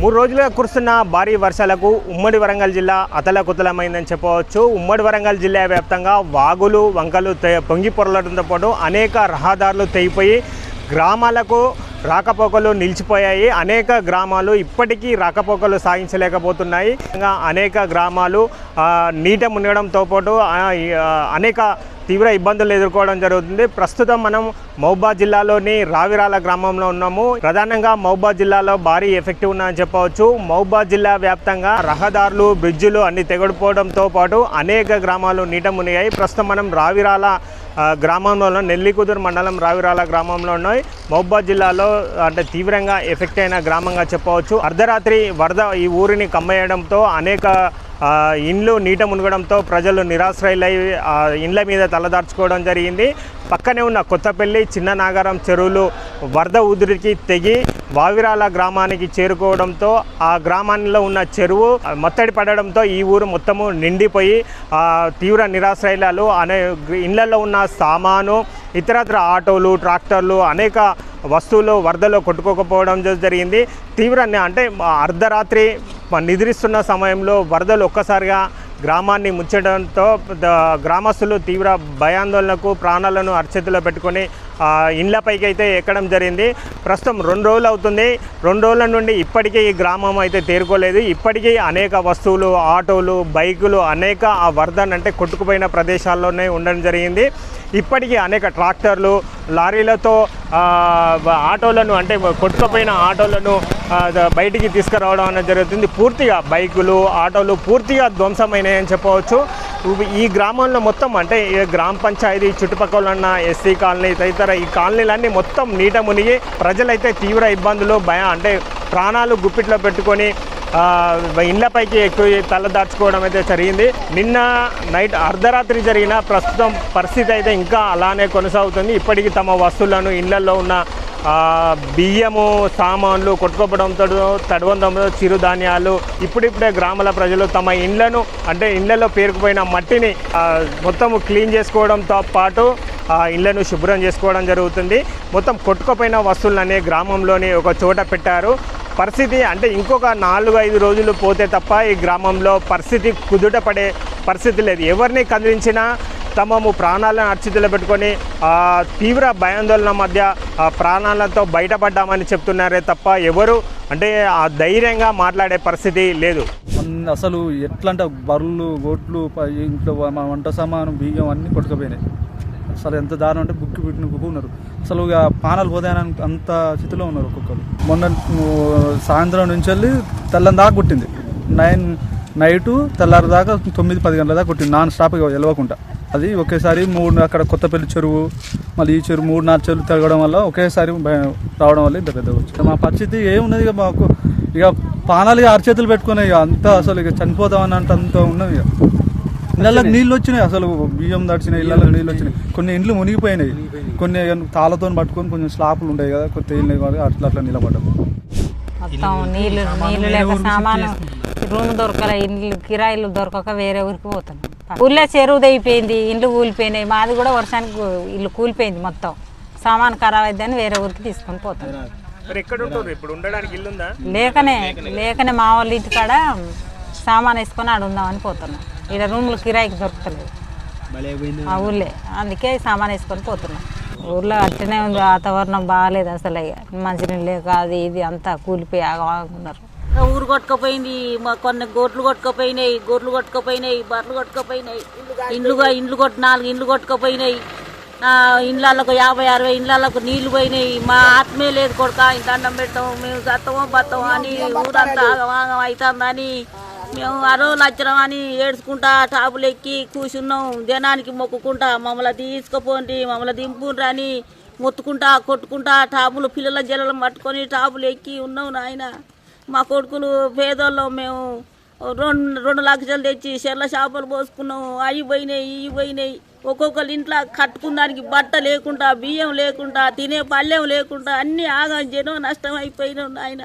మూడు రోజులుగా కురుస్తున్న భారీ వర్షాలకు ఉమ్మడి వరంగల్ జిల్లా అతలకుతలమైందని చెప్పవచ్చు. ఉమ్మడి వరంగల్ జిల్లా వ్యాప్తంగా వాగులు వంకలు పొంగి పొరలడంతో పాటు అనేక రహదారులు తెగిపోయి గ్రామాలకు రాకపోకలు నిలిచిపోయాయి. అనేక గ్రామాలు ఇప్పటికీ రాకపోకలు సాగించలేకపోతున్నాయి. ఇంకా అనేక గ్రామాలు నీట మునగడంతో పాటు అనేక తీవ్ర ఇబ్బందులు ఎదుర్కోవడం జరుగుతుంది. ప్రస్తుతం మనం మహబాద్ జిల్లాలోని రావిరాల గ్రామంలో ఉన్నాము. ప్రధానంగా మహబాద్ జిల్లాలో భారీ ఎఫెక్ట్ ఉన్నాయని చెప్పవచ్చు. మహబాద్ జిల్లా వ్యాప్తంగా రహదారులు బ్రిడ్జులు అన్ని తెగడిపోవడంతో పాటు అనేక గ్రామాలు నీట మునిగాయి. ప్రస్తుతం మనం రావిరాల గ్రామంలో నెల్లికుదురు మండలం రావిరాల గ్రామంలో ఉన్నాయి. మహబాద్ జిల్లాలో అంటే తీవ్రంగా ఎఫెక్ట్ అయిన గ్రామంగా చెప్పవచ్చు. అర్ధరాత్రి వరద ఈ ఊరిని కమ్మేయడంతో అనేక ఇండ్లు నీట మునగడంతో ప్రజలు నిరాశ్రయులై ఇండ్ల మీద తలదార్చుకోవడం జరిగింది. పక్కనే ఉన్న కొత్తపల్లి చిన్న నాగారం చెరువులు వరద ఉధృతికి తెగి వావిరాల గ్రామానికి చేరుకోవడంతో ఆ గ్రామంలో ఉన్న చెరువు మొత్తడి పడడంతో ఈ ఊరు మొత్తము నిండిపోయి తీవ్ర నిరాశ్రయాలు అనే ఇళ్ళలో ఉన్న సామాను ఇతరత్ర ఆటోలు ట్రాక్టర్లు అనేక వస్తువులు వరదలో కొట్టుకోకపోవడం జరిగింది. తీవ్ర అంటే అర్ధరాత్రి నిద్రిస్తున్న సమయంలో వరదలు ఒక్కసారిగా గ్రామాన్ని ముంచడంతో గ్రామస్తులు తీవ్ర భయాందోళనకు ప్రాణాలను అరిచేతిలో పెట్టుకొని ఇండ్లపైకి అయితే ఎక్కడం జరిగింది. ప్రస్తుతం రెండు రోజులు అవుతుంది. రెండు రోజుల నుండి ఇప్పటికీ ఈ గ్రామం అయితే తేరుకోలేదు. ఇప్పటికీ అనేక వస్తువులు ఆటోలు బైకులు అనేక ఆ వరదన్ అంటే కొట్టుకుపోయిన ప్రదేశాల్లోనే ఉండడం జరిగింది. ఇప్పటికీ అనేక ట్రాక్టర్లు లారీలతో ఆటోలను అంటే కొట్టుకుపోయిన ఆటోలను బయటికి తీసుకురావడం అనేది జరుగుతుంది. పూర్తిగా బైకులు ఆటోలు పూర్తిగా ధ్వంసమైనాయని చెప్పవచ్చు. ఈ గ్రామంలో మొత్తం అంటే గ్రామ పంచాయతీ చుట్టుపక్కల ఉన్న ఎస్సీ కాలనీ తదితర ఈ కాలనీలన్నీ మొత్తం నీట మునిగి ప్రజలైతే తీవ్ర ఇబ్బందులు భయ అంటే ప్రాణాలు గుప్పిట్లో పెట్టుకొని ఇళ్ళపైకి ఇండ్లపైకి ఎక్కువ తలదాచుకోవడం అయితే జరిగింది. నిన్న నైట్ అర్ధరాత్రి జరిగిన ప్రస్తుతం పరిస్థితి అయితే ఇంకా అలానే కొనసాగుతుంది. ఇప్పటికీ తమ వస్తువులను ఇళ్ళలో ఉన్న బియ్యము సామాన్లు కొట్టుకోవడంతో తడవంతంలో చిరుధాన్యాలు ఇప్పుడిప్పుడే గ్రామాల ప్రజలు తమ ఇండ్లను అంటే ఇండ్లలో పేరుకుపోయిన మట్టిని మొత్తం క్లీన్ చేసుకోవడంతో పాటు ఆ ఇళ్ళను శుభ్రం చేసుకోవడం జరుగుతుంది. మొత్తం కొట్టుకుపోయిన వస్తువులనే గ్రామంలోని ఒక చోట పెట్టారు. పరిస్థితి అంటే ఇంకొక నాలుగు ఐదు రోజులు పోతే తప్ప ఈ గ్రామంలో పరిస్థితి కుదుట పడే పరిస్థితి లేదు. ఎవరిని కదిలించినా తమము ప్రాణాలను అర్చితులు పెట్టుకొని తీవ్ర భయాందోళన మధ్య ఆ ప్రాణాలతో బయటపడ్డామని చెప్తున్నారే తప్ప ఎవరు అంటే ఆ ధైర్యంగా మాట్లాడే పరిస్థితి లేదు. అసలు ఎట్లా అంటే బర్రెలు గొడ్లు ప- ఇంట్లో మన వంట సామాను బియ్యం అన్నీ కొట్టుకుపోయినాయి అసలు ఎంత దారుణం అంటే బుక్కి పెట్టిన బుక్కు ఉన్నారు. అసలు ఇక పానాలు పోతాయని అంత స్థితిలో ఉన్నారు ఒక్కొక్కరు మొన్న సాయంత్రం నుంచి వెళ్ళి తెల్లని దాకా కొట్టింది. నైన్ నైటు తెల్లారి దాకా తొమ్మిది పది గంటల దాకా కొట్టింది. నాన్ స్టాప్ వెళ్ళవకుండా అది ఒకేసారి మూడు అక్కడ కొత్తపల్లి చెరువు మళ్ళీ ఈ చెరువు మూడు నాలుగు చెరువులు తిరగడం వల్ల ఒకేసారి రావడం వల్ల ఇంత పెద్దగా వచ్చింది. మా పరిస్థితి ఏమున్నది ఇక మాకు ఇక పానాలు ఇక అరచేతులు పెట్టుకున్నాయి ఇక అంతా అసలు ఇక చనిపోతాం అన్నంత అంత ఉన్నది ఇక. ఇళ్ళకి నీళ్ళు వచ్చినాయి అసలు బియ్యం దడిచినాయి ఇళ్ళకి నీళ్ళు వచ్చినాయి. కొన్ని ఇండ్లు మునిగిపోయినాయి. కొన్ని తాళతో పట్టుకొని కొంచెం స్లాపులు ఉంటాయి కదా కొత్త కాబట్టి అట్లా అట్లా నిలబడ్డాం. మొత్తం నీళ్ళు నీళ్ళు లేక సామాను రూమ్ దొరకలే ఇండ్లు కిరాయిలు దొరకక వేరే ఊరికి పోతున్నాం ఊళ్ళో చెరువు తెగిపోయింది ఇండ్లు కూలిపోయినాయి మాది కూడా వర్షానికి ఇల్లు కూలిపోయింది మొత్తం. సామాన్ ఖరాబ్ అయిద్దని వేరే ఊరికి తీసుకొని ఇల్లుందా లేకనే లేకనే మా వాళ్ళ ఇంటికాడ సామాన్ వేసుకొని ఆడ ఉందామని పోతున్నాం. ఇక్కడ రూమ్లు కిరాయికి దొరుకుతలేదు మా ఊళ్ళే. అందుకే సామాన్ వేసుకొని పోతున్నాం. ఊర్లో అట్లనే ఉంది వాతావరణం బాగాలేదు అసలు ఇక. మంచినీళ్ళు లేక అది ఇది అంతా కూలిపోయి ఆగమాగున్నారు ఊరు కొట్టుకుపోయింది మా కొన్ని గోట్లు కొట్టుకుపోయినాయి గొర్రెలు కొట్టుకుపోయినాయి బర్రెలు కొట్టుకుపోయినాయి. ఇండ్లుగా ఇండ్లు కొట్టు నాలుగు ఇండ్లు కొట్టుకుపోయినాయి. ఇండ్లకు యాభై అరవై ఇండ్లకు నీళ్ళు పోయినాయి. మా ఆత్మే లేదు కొడుక ఇంత దండం పెడతాము మేము సత్తమో బత్తమో అని ఊరంతా ఆగమాగం అవుతుందని మేము అరో లచ్చరం అని ఏడ్చుకుంటా టాపులు ఎక్కి కూర్చున్నాం జనానికి మొక్కుకుంటా మమ్మల్ని తీసుకుపోండి మమ్మల్ని దింపుండ్రి అని మొత్తుకుంటా కొట్టుకుంటా టాపులు పిల్లల జల్లలు పట్టుకొని టాపులు ఎక్కి ఉన్నాం నాయన. మా కొడుకులు పేదోళ్ళం మేము. రెండు రెండు లక్షలు తెచ్చి చెర్ల చేపలు పోసుకున్నాం. అవి పోయినాయి ఇవి పోయినాయి. ఒక్కొక్కరి ఇంట్లో కట్టుకున్నానికి బట్ట లేకుండా బియ్యం లేకుండా తినే పళ్ళెం లేకుండా అన్నీ ఆగం జనం నష్టం అయిపోయినాం నాయన.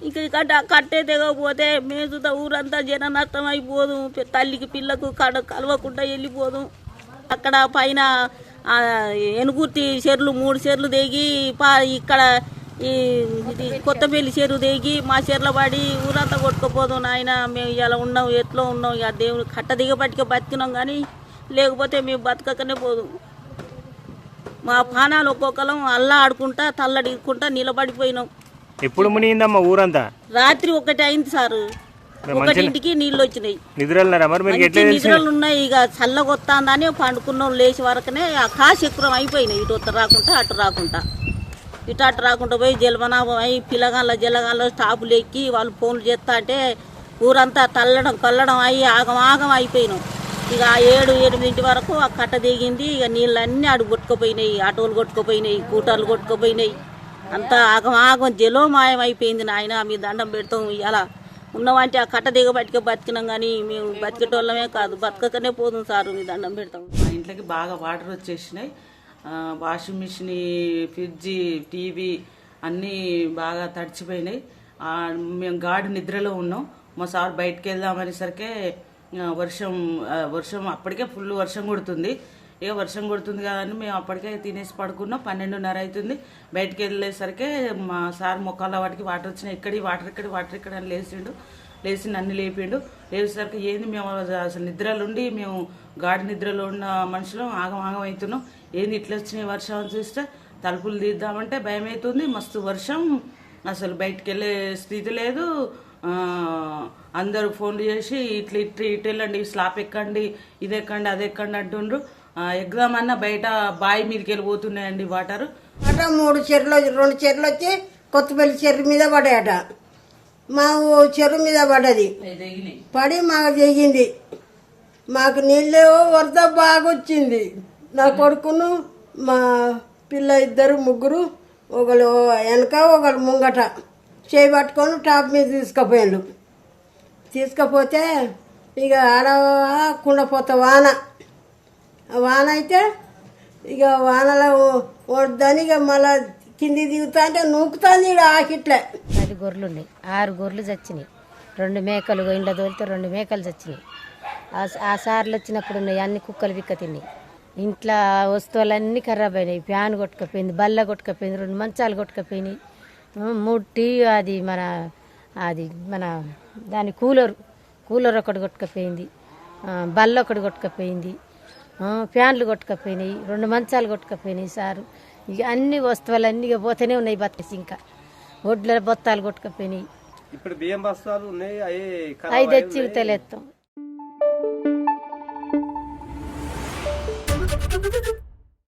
ఇంకా కట్ట కట్టే తెగకపోతే మేము ఊరంతా జన నష్టం అయిపోదు తల్లికి పిల్లకు కడ కలవకుండా వెళ్ళిపోదు. అక్కడ పైన ఎనుగుర్తి చెర్లు మూడు చెర్లు దిగి పా ఇక్కడ ఈ ఇది కొత్తపల్లి చెరువు దిగి మా చెర్ల పడి ఊరంతా కొట్టుకుపోదాం నాయన. మేము ఇలా ఉన్నాం ఎట్లా ఉన్నాం. ఇక దేవుడు కట్ట దిగబట్టిక బతికినాం కానీ లేకపోతే మేము బతకకనే పోదు. మా పానాలు ఒక్కొక్కలం అల్లా ఆడుకుంటా తల్లడికుంటా నిలబడిపోయినాం. ఎప్పుడు మునిగిందమ్మా ఊరంతా? రాత్రి ఒకటి అయింది సారు. మరి ఒకటింటికి నీళ్ళు వచ్చినాయి. నిద్రలున్నారా మరి? మీకు ఎట్లా నిద్రలు ఉన్నాయి ఇక చల్లగొత్తాందని పండుకున్నాం లేచి వరకునే ఆ కాశ ఎక్కువ అయిపోయినాయి. ఇటు ఉత్తర రాకుండా అటు రాకుండా. ఇటు అటు రాకుండా పోయి జలమనాభం అయి పిల్లగాళ్ళ జలగాళ్ళ స్టాపులు ఎక్కి వాళ్ళు ఫోన్లు చేస్తా అంటే ఊరంతా తల్లడం కొల్లడం అయ్యి ఆగం ఆగం అయిపోయినాం. ఇక ఆ ఏడు ఎనిమిదింటి వరకు ఆ కట్ట దిగింది. ఇక నీళ్ళన్నీ అడుగు కొట్టుకుపోయినాయి ఆటోలు కొట్టుకుపోయినాయి కూటర్లు కొట్టుకుపోయినాయి. అంతా ఆగం ఆగం జలోమాయం అయిపోయింది నాయన. మీ దండం పెడతాం ఇవాళ ఉన్నామంటే ఆ కట్ట దిగబట్టిక బతికినాం కానీ మేము బతికేటోళ్ళమే కాదు. బతకకనే పోదుం సారు. మీ దండం పెడతాం. మా ఇంట్లోకి బాగా వాటర్ వచ్చేసినాయి. వాషింగ్ మిషన్ ఫ్రిడ్జ్ టీవీ అన్నీ బాగా తడిచిపోయినాయి. మేము గాడి నిద్రలో ఉన్నాం. మా సార్ బయటకు వెళ్దామనేసరికి వర్షం వర్షం అప్పటికే ఫుల్ వర్షం కొడుతుంది. ఇక వర్షం కొడుతుంది కదా అని మేము అప్పటికే తినేసి పడుకున్నాం. పన్నెండున్నర అవుతుంది. బయటికి వెళ్ళేసరికి మా సార్ మొక్కల వాటికి వాటర్ వచ్చినాయి. ఇక్కడి వాటర్ ఇక్కడ వాటర్ ఇక్కడ అని లేచిండు. లేచి నన్ను లేపిండు. లేచేసరికి ఏంది మేము అసలు నిద్రలుండి మేము గాడి నిద్రలో ఉన్న మనుషులు ఆగం ఆగం అవుతున్నాం. ఏంది ఇట్లా వచ్చినాయి వర్షం అని చూస్తే? తలుపులు తీద్దామంటే భయం అవుతుంది మస్తు వర్షం. అసలు బయటికి వెళ్ళే స్థితి లేదు. అందరూ ఫోన్లు చేసి ఇట్లా ఇట్లా ఇటు వెళ్ళండి స్లాప్ ఎక్కండి ఇది ఎక్కండి అది ఎక్కండి అంటుండ్రు. ఆ, ఎగ్దామన్నా బయట బావి మీదకి వెళ్ళిపోతున్నాయండి వాటర్. అట మూడు చెర్లు రెండు చెర్లు వచ్చి కొత్తపల్లి చెర్రు మీద పడాయట. మా చెరువు మీద పడ్డది పడి మాకు దిగింది మాకు నీళ్ళు వరద బాగా వచ్చింది. నా కొడుకును మా పిల్ల ఇద్దరు ముగ్గురు ఒకరు వెనక ఒకరు ముంగట చేయి పట్టుకొని టాప్ మీద తీసుకుపోయాడు తీసుకపోతే ఇక ఆడ కుండపోత వాన. వాన అయితే ఇక వానలో వద్దని ఇక మళ్ళా కింది దిగుతా అంటే నూకుతుంది ఇక ఆకిట్లే పది గొర్రెలు ఉన్నాయి ఆరు గొర్రెలు చచ్చినాయి. రెండు మేకలు ఇండ్ల తోలితే రెండు మేకలు చచ్చినాయి. ఆ- ఆ సార్లు వచ్చినప్పుడు ఉన్నాయి అన్ని కుక్కలు పిక్క తిన్నాయి. ఇంట్లో వస్తువులన్నీ ఖరాబ్ అయినాయి. ఫ్యాన్ కొట్టుకపోయింది బల్ల కొట్టుకపోయింది రెండు మంచాలు కొట్టుకపోయినాయి. మూడు టీవీ అది మన అది మన దాని కూలర్ కూలర్ ఒకటి కొట్టుకపోయింది. బల్ల ఒకటి కొట్టుకపోయింది. ఫ్యాన్లు కొట్టుకపోయినాయి రెండు మంచాలు కొట్టుకపోయినాయి సారు. ఇక అన్ని వస్తువులన్నీ ఇక పోతూనే ఉన్నాయి బతికేసి ఇంకా. ఒడ్ల బొత్తాలు కొట్టుకపోయినాయి. ఇప్పుడు బియ్యం బస్తాలు ఉన్నాయి అవి తెచ్చి తెలేస్తాం